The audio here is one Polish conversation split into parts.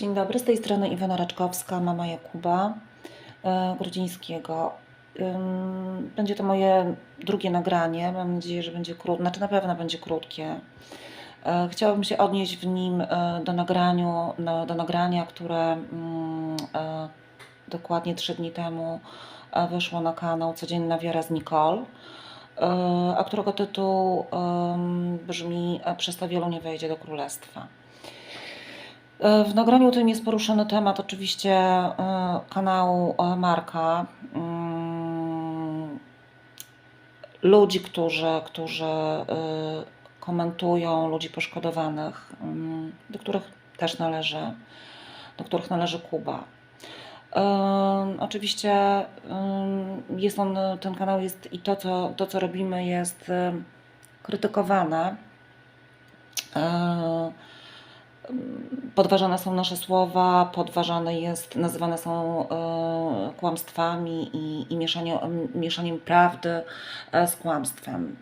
Dzień dobry, z tej strony Iwona Raczkowska, mama Jakuba e, Grudzińskiego. Będzie to moje drugie nagranie. Mam nadzieję, że będzie krótkie, znaczy na pewno będzie krótkie. E, Chciałabym się odnieść w nim e, do, nagraniu, no, do nagrania, które mm, dokładnie trzy dni temu wyszło na kanał Codzienna Wiara z Nicole, a którego tytuł brzmi Przez to wielu nie wejdzie do królestwa. E, W nagraniu tym jest poruszony temat oczywiście e, kanału e, Marka. Mm, Ludzi, którzy, którzy komentują, ludzi poszkodowanych, mm, do których też należy, do których należy Kuba. Oczywiście e, jest on, ten kanał jest i to, co, to, co robimy, jest krytykowane. Podważane są nasze słowa, podważane jest, nazywane są e, kłamstwami i, i mieszanie, mieszaniem prawdy e, z kłamstwem.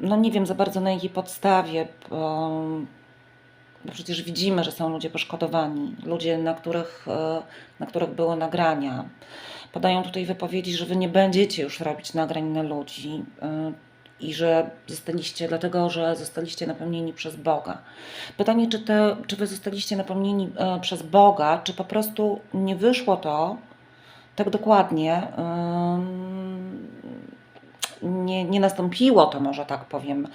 No nie wiem za bardzo na jakiej podstawie, bo, bo przecież widzimy, że są ludzie poszkodowani, ludzie, na których, e, na których były nagrania. Podają tutaj wypowiedzi, że wy nie będziecie już robić nagrań na ludzi i że zostaliście, dlatego że zostaliście napełnieni przez Boga. Pytanie, czy, te, czy wy zostaliście napełnieni e, przez Boga, czy po prostu nie wyszło to tak dokładnie, nie, nie nastąpiło to, może tak powiem,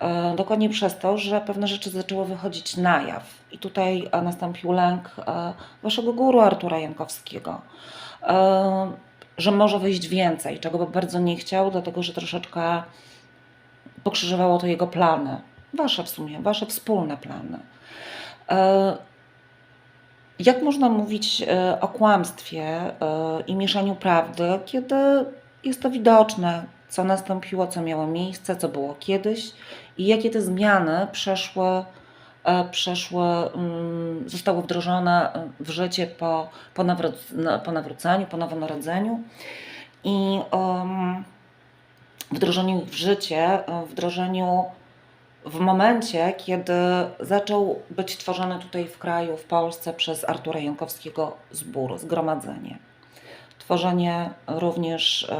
e, dokładnie przez to, że pewne rzeczy zaczęły wychodzić na jaw. I tutaj e, nastąpił lęk waszego guru Artura Jankowskiego, że może wyjść więcej, czego by bardzo nie chciał, dlatego że troszeczkę pokrzyżowało to jego plany. Wasze w sumie, wasze wspólne plany. E, Jak można mówić e, o kłamstwie e, i mieszaniu prawdy, kiedy jest to widoczne, co nastąpiło, co miało miejsce, co było kiedyś i jakie te zmiany przeszły, przeszły mm, zostały wdrożone w życie po, po, nawró- po nawróceniu, po nowonarodzeniu. I em, wdrożeniu w życie, e, wdrożeniu w momencie, kiedy zaczął być tworzony tutaj w kraju, w Polsce przez Artura Jankowskiego zbór, zgromadzenie. Tworzenie również,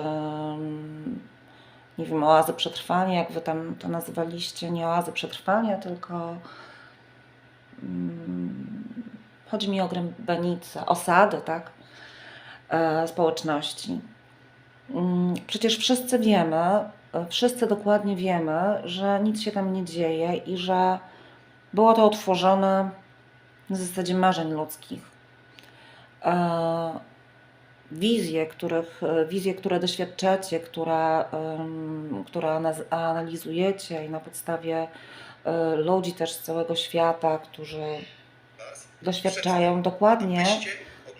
nie wiem, oazy przetrwania, jak wy tam to nazywaliście, nie oazy przetrwania, tylko chodzi mi o grębenicę, osady, tak, e, społeczności. Mm, Przecież wszyscy wiemy, e, wszyscy dokładnie wiemy, że nic się tam nie dzieje i że było to utworzone na zasadzie marzeń ludzkich. E, Wizje, których, e, wizje, które doświadczacie, które, które analizujecie i na podstawie ludzi też z całego świata, którzy doświadczają dokładnie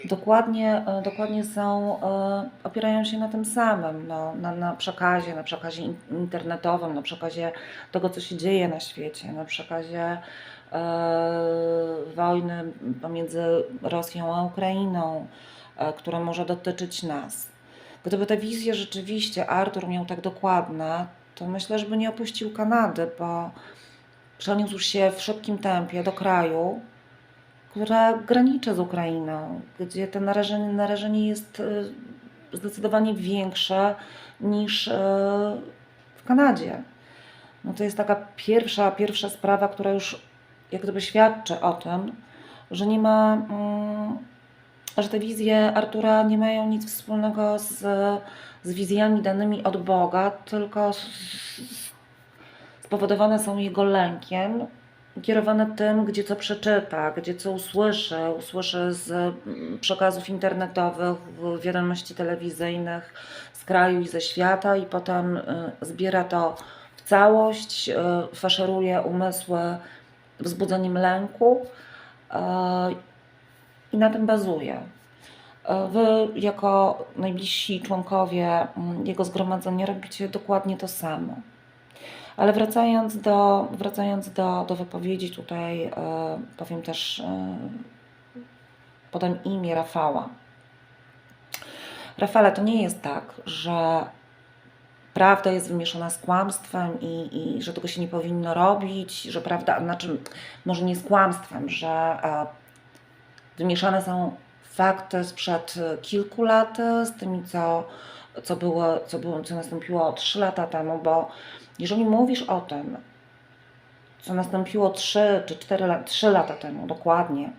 dokładnie, e, dokładnie są, e, opierają się na tym samym, no, na, na przekazie, na przekazie in- internetowym, na przekazie tego, co się dzieje na świecie, na przekazie e, wojny pomiędzy Rosją a Ukrainą, e, która może dotyczyć nas. Gdyby te wizje rzeczywiście Artur miał tak dokładne, to myślę, że by nie opuścił Kanady, bo przeniósł się w szybkim tempie do kraju, która graniczy z Ukrainą, gdzie to narażenie, narażenie jest e, zdecydowanie większe niż e, w Kanadzie. No to jest taka pierwsza, pierwsza sprawa, która już jak gdyby świadczy o tym, że nie ma, mm, że te wizje Artura nie mają nic wspólnego z, z wizjami danymi od Boga, tylko spowodowane są jego lękiem, kierowane tym, gdzie co przeczyta, gdzie co usłyszy, usłyszy z mm, przekazów internetowych, wiadomości telewizyjnych z kraju i ze świata i potem y, zbiera to w całość, y, faszeruje umysły wzbudzeniem lęku y, i na tym bazuje. Wy, jako najbliżsi członkowie mm, jego zgromadzenia, robicie dokładnie to samo. Ale wracając do, wracając do, do wypowiedzi, tutaj e, powiem też, e, podam imię Rafała. Rafale, to nie jest tak, że prawda jest wymieszana z kłamstwem i, i że tego się nie powinno robić, że prawda, znaczy może nie z kłamstwem, że e, wymieszane są fakty sprzed kilku lat z tymi, co, co, było, co, było, co nastąpiło 3 lata temu, bo jeżeli mówisz o tym, co nastąpiło 3 czy 4 lata, 3 lata temu dokładnie,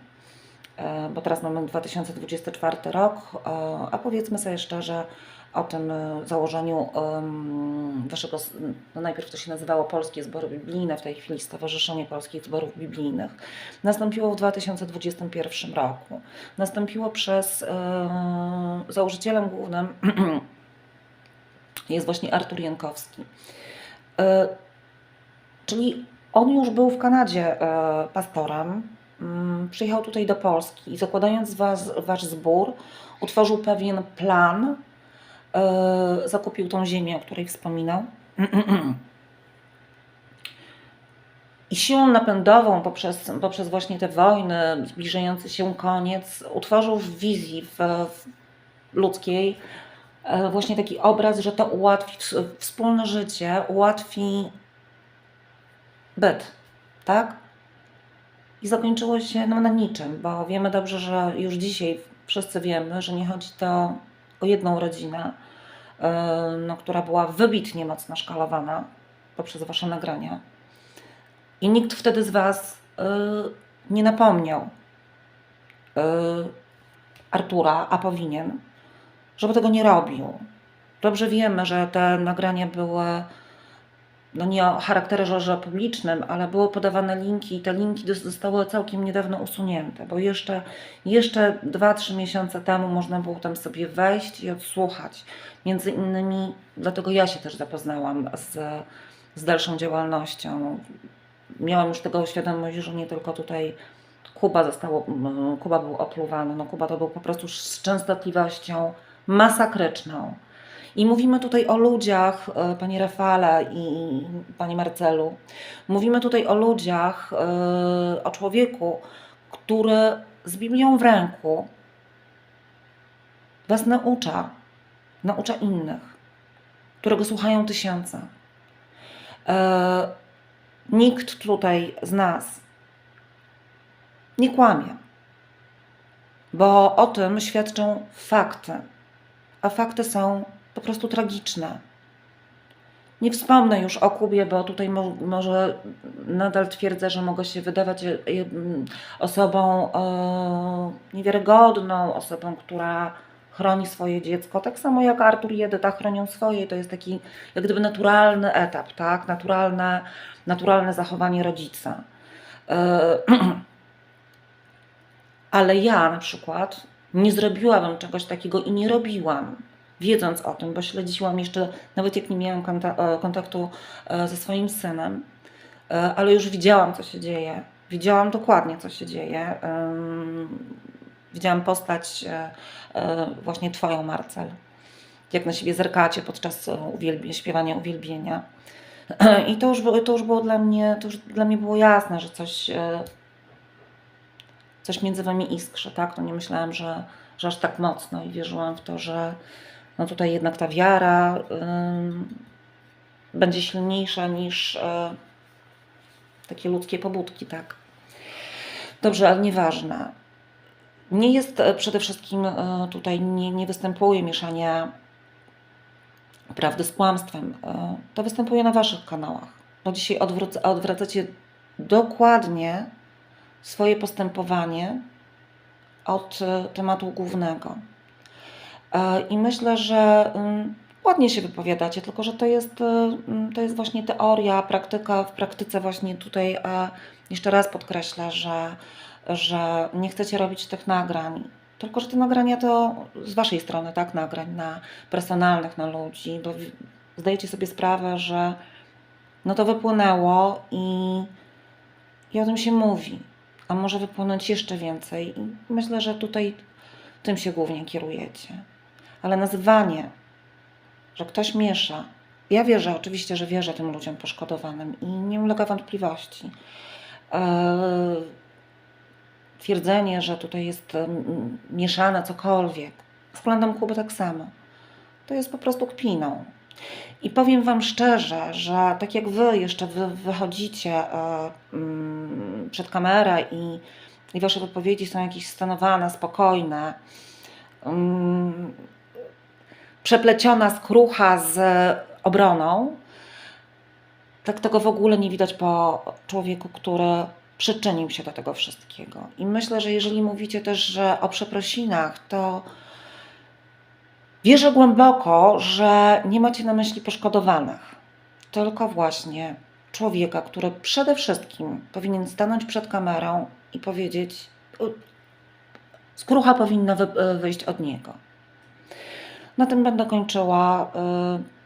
e, bo teraz mamy 2024 rok, e, a powiedzmy sobie szczerze o tym e, założeniu waszego, no najpierw to się nazywało Polskie Zbory Biblijne, w tej chwili Stowarzyszenie Polskich Zborów Biblijnych, nastąpiło w 2021 roku. Nastąpiło przez założycielem głównym jest właśnie Artur Jankowski. E, Czyli on już był w Kanadzie e, pastorem, mm, przyjechał tutaj do Polski i zakładając was, wasz zbór, utworzył pewien plan, e, zakupił tą ziemię, o której wspominał. I siłą napędową poprzez, poprzez właśnie te wojny, zbliżający się koniec, utworzył w wizji w, w ludzkiej właśnie taki obraz, że to ułatwi wspólne życie, ułatwi byt, tak? I zakończyło się no, na niczym, bo wiemy dobrze, że już dzisiaj wszyscy wiemy, że nie chodzi to o jedną rodzinę, yy, no, która była wybitnie mocno szkalowana poprzez Wasze nagrania. I nikt wtedy z Was yy, nie napomniał yy, Artura, a powinien, żeby tego nie robił. Dobrze wiemy, że te nagrania były no nie o charakterze publicznym, ale były podawane linki i te linki zostały całkiem niedawno usunięte, bo jeszcze, jeszcze 2-3 miesiące temu można było tam sobie wejść i odsłuchać. Między innymi, dlatego ja się też zapoznałam z, z dalszą działalnością. Miałam już tego świadomość, że nie tylko tutaj Kuba zostało, Kuba był opluwany, no Kuba to był po prostu z częstotliwością masakryczną. I mówimy tutaj o ludziach, e, panie Rafale i panie Marcelu. Mówimy tutaj o ludziach, e, o człowieku, który z Biblią w ręku was naucza, naucza innych, którego słuchają tysiące. E, Nikt tutaj z nas nie kłamie, bo o tym świadczą fakty, a fakty są po prostu tragiczne. Nie wspomnę już o Kubie, bo tutaj mo- może nadal twierdzę, że mogę się wydawać e, osobą e, niewiarygodną, osobą, która chroni swoje dziecko, tak samo jak Artur i Edyta chronią swoje. To jest taki jak gdyby naturalny etap, tak? Naturalne, naturalne zachowanie rodzica. E, Ale ja na przykład nie zrobiłabym czegoś takiego i nie robiłam, wiedząc o tym, bo śledziłam jeszcze, nawet jak nie miałam e, kontaktu e, ze swoim synem, e, ale już widziałam, co się dzieje. Widziałam dokładnie, co się dzieje. Widziałam postać właśnie Twoją, Marcel. Jak na siebie zerkacie podczas uwielbie, śpiewania uwielbienia. I to już, to już było dla mnie, to już dla mnie było jasne, że coś, coś między wami iskrzy, tak? To nie myślałam, że, że aż tak mocno i wierzyłam w to, że no tutaj jednak ta wiara ym, będzie silniejsza niż e, takie ludzkie pobudki, tak? Dobrze, ale nieważne. Nie jest e, przede wszystkim e, tutaj, nie, nie występuje mieszanie prawdy z kłamstwem. To występuje na Waszych kanałach. Bo dzisiaj odwracacie dokładnie swoje postępowanie od e, tematu głównego. E, I myślę, że mm, ładnie się wypowiadacie, tylko że to jest, e, mm, to jest właśnie teoria, praktyka. W praktyce właśnie tutaj jeszcze raz podkreślę, że, że nie chcecie robić tych nagrań. Tylko, że te nagrania to z Waszej strony, tak? Nagrań na personalnych, na ludzi, bo zdajecie sobie sprawę, że no to wypłynęło i, i o tym się mówi. A może wypłynąć jeszcze więcej. I myślę, że tutaj tym się głównie kierujecie. Ale nazywanie, że ktoś miesza. Ja wierzę, oczywiście, że wierzę tym ludziom poszkodowanym i nie ulega wątpliwości. Eee, twierdzenie, że tutaj jest mieszane cokolwiek, względem Kuby tak samo. To jest po prostu kpiną. I powiem Wam szczerze, że tak jak Wy jeszcze wy wychodzicie e, mm, przed kamerę i, i wasze wypowiedzi są jakieś stanowane, spokojne, mm, przepleciona skrucha z obroną, tak tego w ogóle nie widać po człowieku, który przyczynił się do tego wszystkiego. I myślę, że jeżeli mówicie też, że o przeprosinach, to wierzę głęboko, że nie macie na myśli poszkodowanych, tylko właśnie człowieka, który przede wszystkim powinien stanąć przed kamerą i powiedzieć: "U, Skrucha powinna wy- wyjść od niego. Na tym będę kończyła. Y,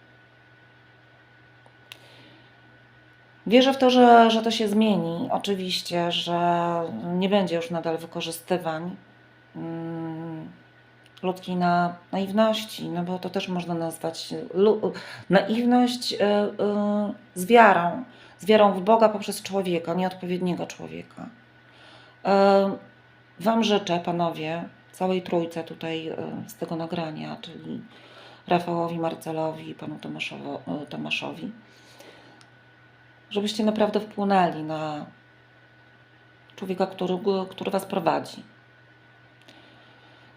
Wierzę w to, że, że to się zmieni. Oczywiście, że nie będzie już nadal wykorzystywań ludzkiej na, naiwności, no bo to też można nazwać naiwność y, y, z wiarą, z wiarą w Boga poprzez człowieka, nieodpowiedniego człowieka. Y, Wam życzę, panowie, całej trójce tutaj z tego nagrania, czyli Rafałowi, Marcelowi i panu Tomaszowi, żebyście naprawdę wpłynęli na człowieka, który, który was prowadzi.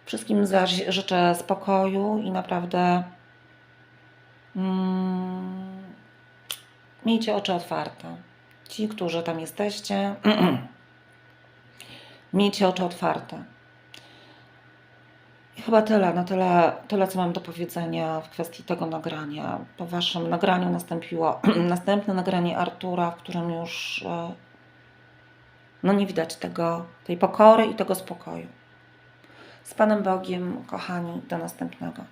Wszystkim zaś życzę spokoju i naprawdę mm, miejcie oczy otwarte. Ci, którzy tam jesteście, miejcie oczy otwarte. I chyba tyle, na tyle, tyle, co mam do powiedzenia w kwestii tego nagrania. Po waszym nagraniu nastąpiło następne nagranie Artura, w którym już e, no nie widać tego, tej pokory i tego spokoju. Z Panem Bogiem, kochani, do następnego.